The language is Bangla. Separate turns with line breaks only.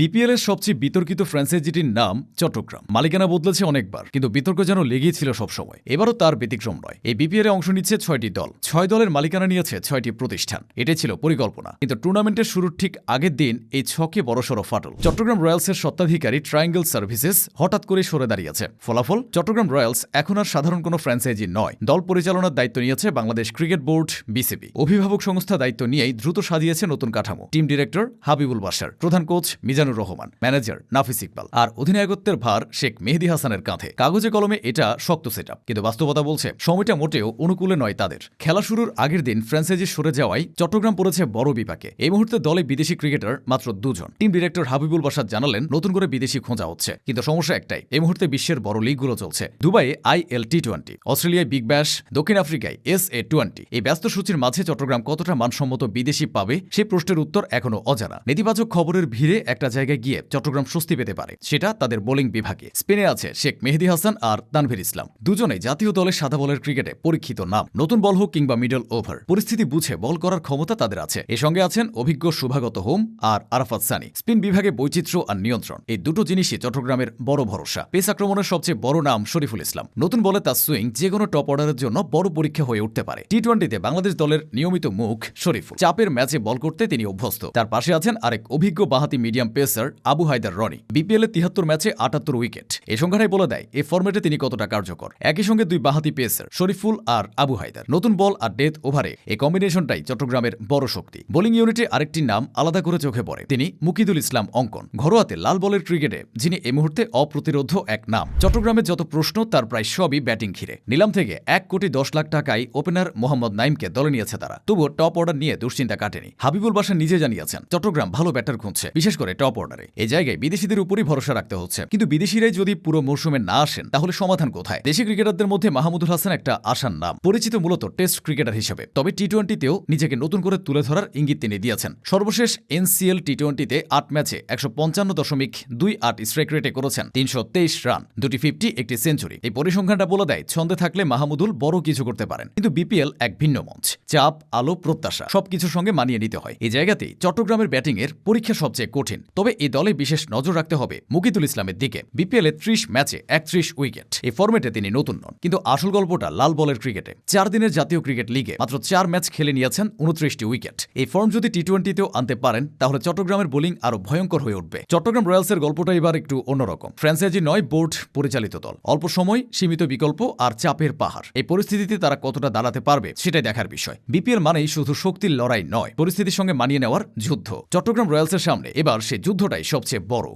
বিপিএল এর সবচেয়ে বিতর্কিত ফ্র্যাঞ্চাইজিটির নাম চট্টগ্রাম। মালিকানা বদলেছে অনেকবার, কিন্তু বিতর্ক যেন লেগেই ছিল সবসময়। এবারও তার ব্যতিক্রম নয়। এই বিপিএল এ অংশ নিচ্ছে ছয়টি দল। ছয় দলের মালিকানা নিয়েছে ছয়টি প্রতিষ্ঠান। এটাই ছিল পরিকল্পনা। কিন্তু টুর্নামেন্টের শুরুর ঠিক আগের দিন এই ছকে বড়সড় ফাটল। চট্টগ্রাম রয়্যালসের সত্ত্বাধিকারী ট্রায়াঙ্গেল সার্ভিসেস হঠাৎ করে সরে দাঁড়িয়েছে। ফলাফল? চট্টগ্রাম রয়্যালস এখন আর সাধারণ কোনো ফ্র্যাঞ্চাইজি নয়। দল পরিচালনার দায়িত্ব নিয়েছে বাংলাদেশ ক্রিকেট বোর্ড, বিসিবি। অভিভাবক সংস্থা দায়িত্ব নিয়েই দ্রুত সাজিয়েছে নতুন কাঠামো। টিম ডিরেক্টর হাবিবুল বাসার প্রধান কোচ মিজানুর রহমান, ম্যানেজার নাফিস ইকবাল আর অধিনায়কত্বের ভার শেখ মেহেদি হাসানের কাঁধে। কাগজে কলমে এটা শক্ত সেট কিন্তু বাস্তবতা বলছে, সময়টা মোটেও অনুকূলে নয় তাদের। খেলা শুরুর আগের দিন ফ্র্যাঞ্চাইজি সরে যাওয়ায় চট্টগ্রাম পড়েছে বড় বিপাকে। এই মুহূর্তে দলে বিদেশি ক্রিকেটার মাত্র দুজন। টিম ডিরেক্টর হাবিবুল বাসাদ জানালেন, নতুন করে বিদেশি খোঁজা হচ্ছে। কিন্তু সমস্যা একটাই, এই মুহূর্তে বিশ্বের বড় লিগগুলো চলছে। দুবাইয়ে আইএল টি টোয়েন্টি অস্ট্রেলিয়ায় বিগ ব্যাশ, দক্ষিণ আফ্রিকায় এস এ টোয়েন্টি। এই ব্যস্ত সূচির মাঝে চট্টগ্রাম কতটা মানসম্মত বিদেশি পাবে সেই প্রশ্নের উত্তর এখনও অজানা। নেতিবাচক খবরের ভিড়ে একটা জায়গায় গিয়ে চট্টগ্রাম স্বস্তি পেতে পারে। সেটা তাদের বোলিং বিভাগে। স্পেনে আছে শেখ মেহেদি হাসান আর তানভীর ইসলাম। দুজনে জাতীয় দলের সাদা বলের ক্রিকেটে পরীক্ষিত নাম। নতুন বল হোক কিংবা মিডল ওভার, পরিস্থিতি বুঝে বল করার ক্ষমতা তাদের আছে। এর সঙ্গে আছেন অভিজ্ঞ শুভাগত হোম আর আরাফাত সানি। স্পিন বিভাগে বৈচিত্র্য আর নিয়ন্ত্রণ। এই দুটো জিনিসই চট্টগ্রামের বড় ভরসা। পেস আক্রমণের সবচেয়ে বড় নাম শরীফুল ইসলাম। নতুন বলে তার সুইং যে কোনো টপ অর্ডারের জন্য বড় পরীক্ষা হয়ে উঠতে পারে। টি টোয়েন্টিতে বাংলাদেশ দলের নিয়মিত মুখ শরীফুল। চাপের ম্যাচে বল করতে তিনি অভ্যস্ত। তার পাশে আছেন আরেক অভিজ্ঞ বাহাতি medium pacer Abu Haider Rony, BPL এ তিহাত্তর ম্যাচে আটাত্তর উইকেট। এই সংখ্যাটাই বলে দেয় এই ফর্মেটে তিনি কতটা কার্যকর। একই সঙ্গে দুই বাহাতি পেসার, শরীফুল আর আবু হায়দার। নতুন বল আর ডেথ ওভারে এই কম্বিনেশনটাই চট্টগ্রামের বড় শক্তি। বোলিং ইউনিটে আরেকটি নাম আলাদা করে চোখে পড়ে, তিনি মুকিদুল ইসলাম অঙ্কন। ঘরোয়াতে লাল বলের ক্রিকেটে, যিনি এই মুহূর্তে অপ্রতিরোধ এক নাম। চট্টগ্রামের যত প্রশ্ন, তার প্রায় সবই ব্যাটিং ঘিরে। নিলাম থেকে এক কোটি দশ লাখ টাকায় ওপেনার মোহাম্মদ নাইমকে দলে নিয়েছে তারা। তবুও টপ অর্ডার নিয়ে দুশ্চিন্তা কাটেনি। হাবিবুল বাসা নিজে জানিয়েছেন, চট্টগ্রাম ভালো ব্যাটার খুঁজছে, বিশেষ করে টপ অর্ডারে এই জায়গায় বিদেশিদের উপরই ভরসা রাখতে হচ্ছে। কিন্তু বিদেশিরাই যদি পুরো মৌসুমে না আসেন, তাহলে সমাধান কোথায়? দেশি ক্রিকেটারদের মধ্যে মাহমুদুল হাসান একটা আশার নাম, পরিচিত মূলত টেস্ট ক্রিকেটার হিসেবে। তবে টি টোয়েন্টিতেও নিজেকে নতুন করে তুলে ধরার ইঙ্গিত তিনি দিয়েছেন। সর্বশেষ এনসিএল টি টোয়েন্টিতে আট ম্যাচে একশো পঞ্চান্ন দশমিক দুই আট স্ট্রাইক রেটে করেছেন তিনশো তেইশ রান, দুটি ফিফটি, একটি সেঞ্চুরি। এই পরিসংখ্যানটা বলে দেয়, ছন্দে থাকলে মাহমুদুল বড় কিছু করতে পারেন। কিন্তু বিপিএল এক ভিন্ন মঞ্চ। চাপ, আলো, প্রত্যাশা, সবকিছুর সঙ্গে মানিয়ে নিতে হয়। এই জায়গাতেই চট্টগ্রামের ব্যাটিং এর পরীক্ষা সবচেয়ে কঠিন। তবে এই দলে বিশেষ নজর রাখতে হবে মুকিদুল ইসলামের দিকে। বিপিএল এ ত্রিশ ম্যাচে একত্রিশ উইকেট। এই ফর্মেটে তিনি নতুন নন। কিন্তু আসল গল্পটা লাল বলের ক্রিকেটে। চার দিনের জাতীয় ক্রিকেট লিগে মাত্র চার ম্যাচ খেলে নিয়েছেন উনত্রিশটি উইকেট। এই ফর্ম যদি টি টোয়েন্টিতেও আনতে পারেন, তাহলে চট্টগ্রামের বোলিং আরও ভয়ঙ্কর হয়ে উঠবে। চট্টগ্রাম রয়্যালসের গল্পটা এবার একটু অন্যরকম। ফ্র্যাঞ্চাইজি নয়, বোর্ড পরিচালিত দল। অল্প সময়, সীমিত বিকল্প আর চাপের পাহাড়। এই পরিস্থিতিতে তারা কতটা দাঁড়াতে পারবে, সেটাই দেখার বিষয়। বিপিএল মানেই শুধু শক্তির লড়াই নয়, পরিস্থিতির সঙ্গে মানিয়ে নেওয়ার যুদ্ধ। চট্টগ্রাম রয়্যালসের সামনে এবার সে যুদ্ধটাই সবচেয়ে বড়।